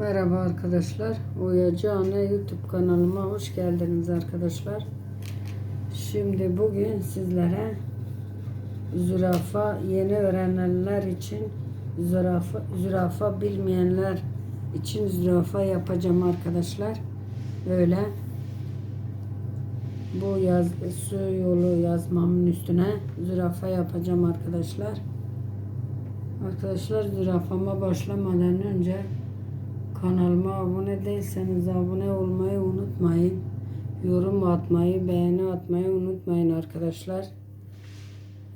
Merhaba arkadaşlar. Uyacı Anne YouTube kanalıma hoş geldiniz arkadaşlar. Şimdi bugün sizlere zürafa yeni öğrenenler için zürafa, zürafa bilmeyenler için zürafa yapacağım arkadaşlar. Böyle bu yaz su yolu yazmamın üstüne zürafa yapacağım arkadaşlar. Arkadaşlar zürafama başlamadan önce kanalıma abone değilseniz abone olmayı unutmayın. Yorum atmayı, beğeni atmayı unutmayın arkadaşlar.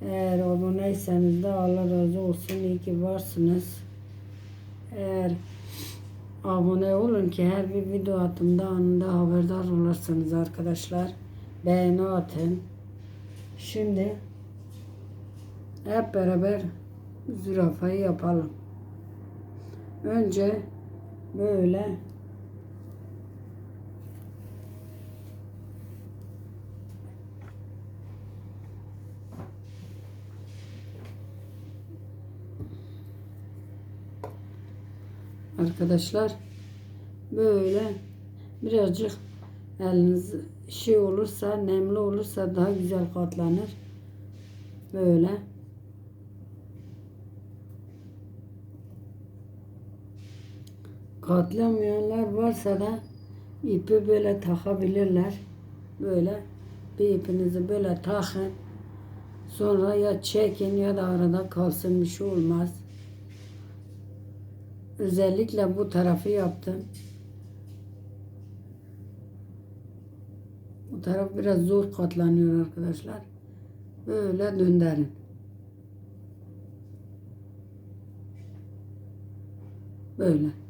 Eğer aboneyseniz de Allah razı olsun. iyi ki varsınız. Eğer abone olun ki her bir video attığımda anında haberdar olursunuz arkadaşlar. Beğeni atın. Şimdi hep beraber zürafayı yapalım. Önce böyle Arkadaşlar böyle birazcık eliniz şey olursa nemli olursa daha güzel katlanır. Böyle. Katlamayanlar varsa da ipi böyle takabilirler. Böyle bir ipinizi böyle takın. Sonra ya çekin ya da arada kalsın bir şey olmaz. Özellikle bu tarafı yaptım. Bu taraf biraz zor katlanıyor arkadaşlar. Böyle döndürün. Böyle.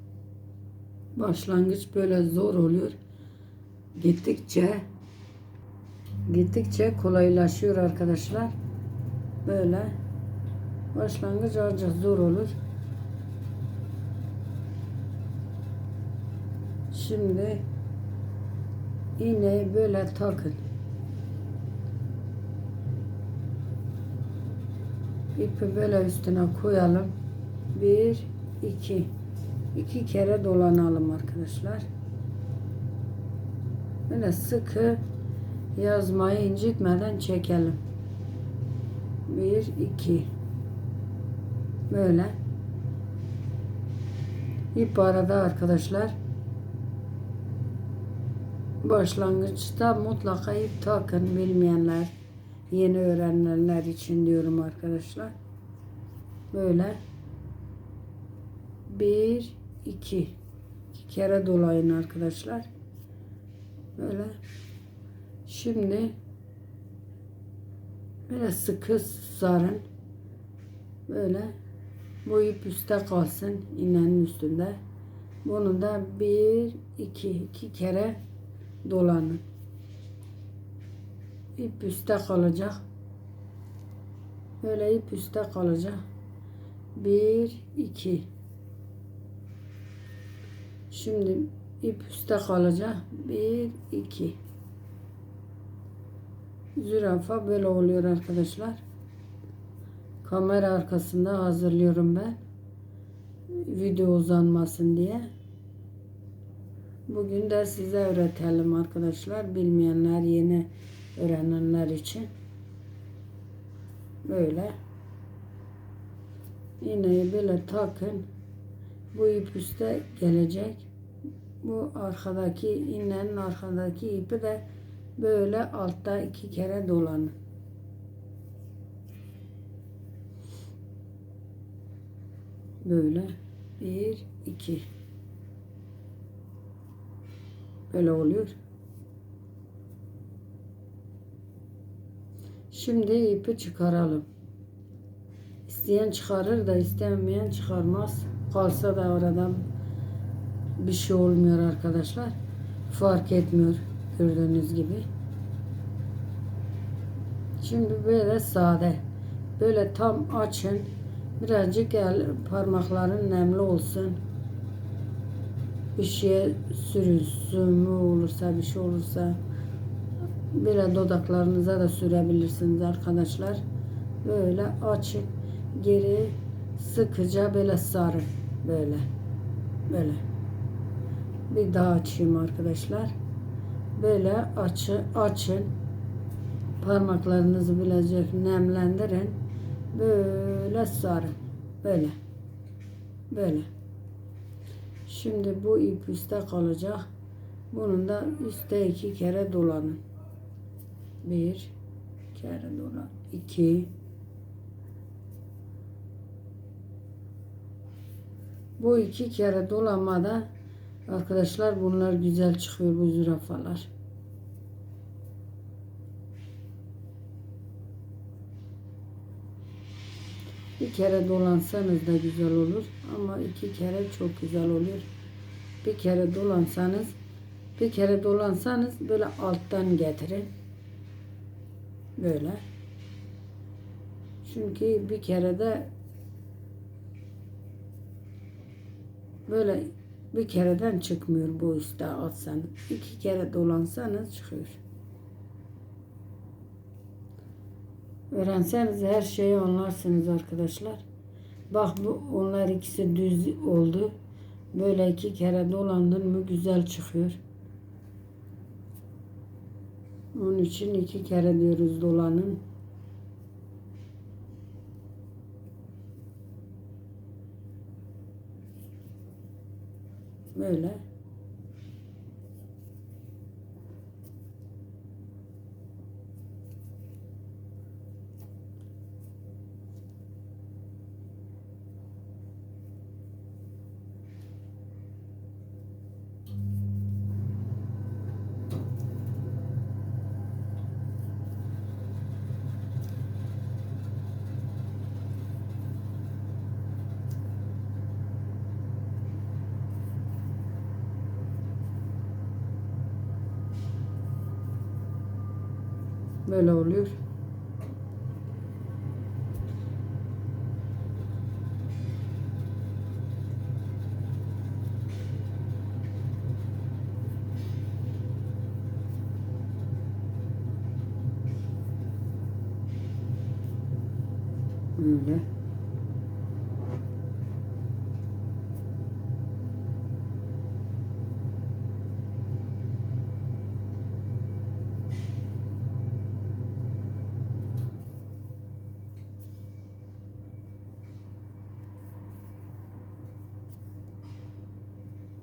Başlangıç böyle zor oluyor. Gittikçe gittikçe kolaylaşıyor arkadaşlar. Böyle başlangıç azıcık zor olur. Şimdi iğneyi böyle takın. İpi böyle üstüne koyalım. Bir, iki. İki kere dolanalım arkadaşlar. Böyle sıkı yazmayı incitmeden çekelim. Bir, iki. Böyle. İp arada arkadaşlar. Başlangıçta mutlaka ip takın bilmeyenler, yeni öğrenenler için diyorum arkadaşlar. Böyle. Bir, iki. iki kere dolayın arkadaşlar. Böyle. Şimdi böyle sıkı sarın. Böyle. Bu ip üstte kalsın. iğnenin üstünde. Bunu da bir, iki, iki kere dolanın. İp üstte kalacak. Böyle ip üstte kalacak. Bir, iki. Şimdi ip üstte kalacak. Bir, iki. Zürafa böyle oluyor arkadaşlar. Kamera arkasında hazırlıyorum ben. Video uzanmasın diye. Bugün de size öğretelim arkadaşlar. Bilmeyenler, yeni öğrenenler için. Böyle. İğneyi böyle takın. Bu ip üstte gelecek. Bu arkadaki iğnenin arkadaki ipi de böyle altta iki kere dolanın. Böyle. Bir, iki. Böyle oluyor. Şimdi ipi çıkaralım. İsteyen çıkarır da istemeyen çıkarmaz. Kalsa da oradan bir şey olmuyor arkadaşlar. Fark etmiyor gördüğünüz gibi. Şimdi böyle sade. Böyle tam açın. Birazcık el, parmakların nemli olsun bir şeye sürünsün mü olursa bir şey olursa böyle dudaklarınıza da sürebilirsiniz arkadaşlar. Böyle açın geri sıkıca böyle sarın böyle böyle Bir daha açayım arkadaşlar. Böyle açı, açın. Parmaklarınızı bilecek nemlendirin. Böyle sarın. Böyle. Böyle. Şimdi bu ip üstte kalacak. Bunun da üstte iki kere dolanın. Bir kere dolan. iki Bu iki kere dolanmada arkadaşlar bunlar güzel çıkıyor bu zürafalar. Bir kere dolansanız da güzel olur ama iki kere çok güzel oluyor. Bir kere dolansanız bir kere dolansanız böyle alttan getirin. Böyle. Çünkü bir kere de böyle bir kereden çıkmıyor bu üstte atsanız. İki kere dolansanız çıkıyor. Öğrenseniz her şeyi anlarsınız arkadaşlar. Bak bu onlar ikisi düz oldu. Böyle iki kere dolandın mı güzel çıkıyor. Onun için iki kere diyoruz dolanın. Böyle. Böyle oluyor. Böyle.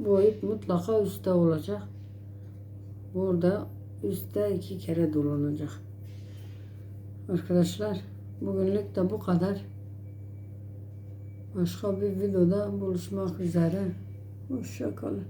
Bu ip mutlaka üstte olacak. Burada üstte iki kere dolanacak. Arkadaşlar bugünlük de bu kadar. Başka bir videoda buluşmak üzere. Hoşça kalın.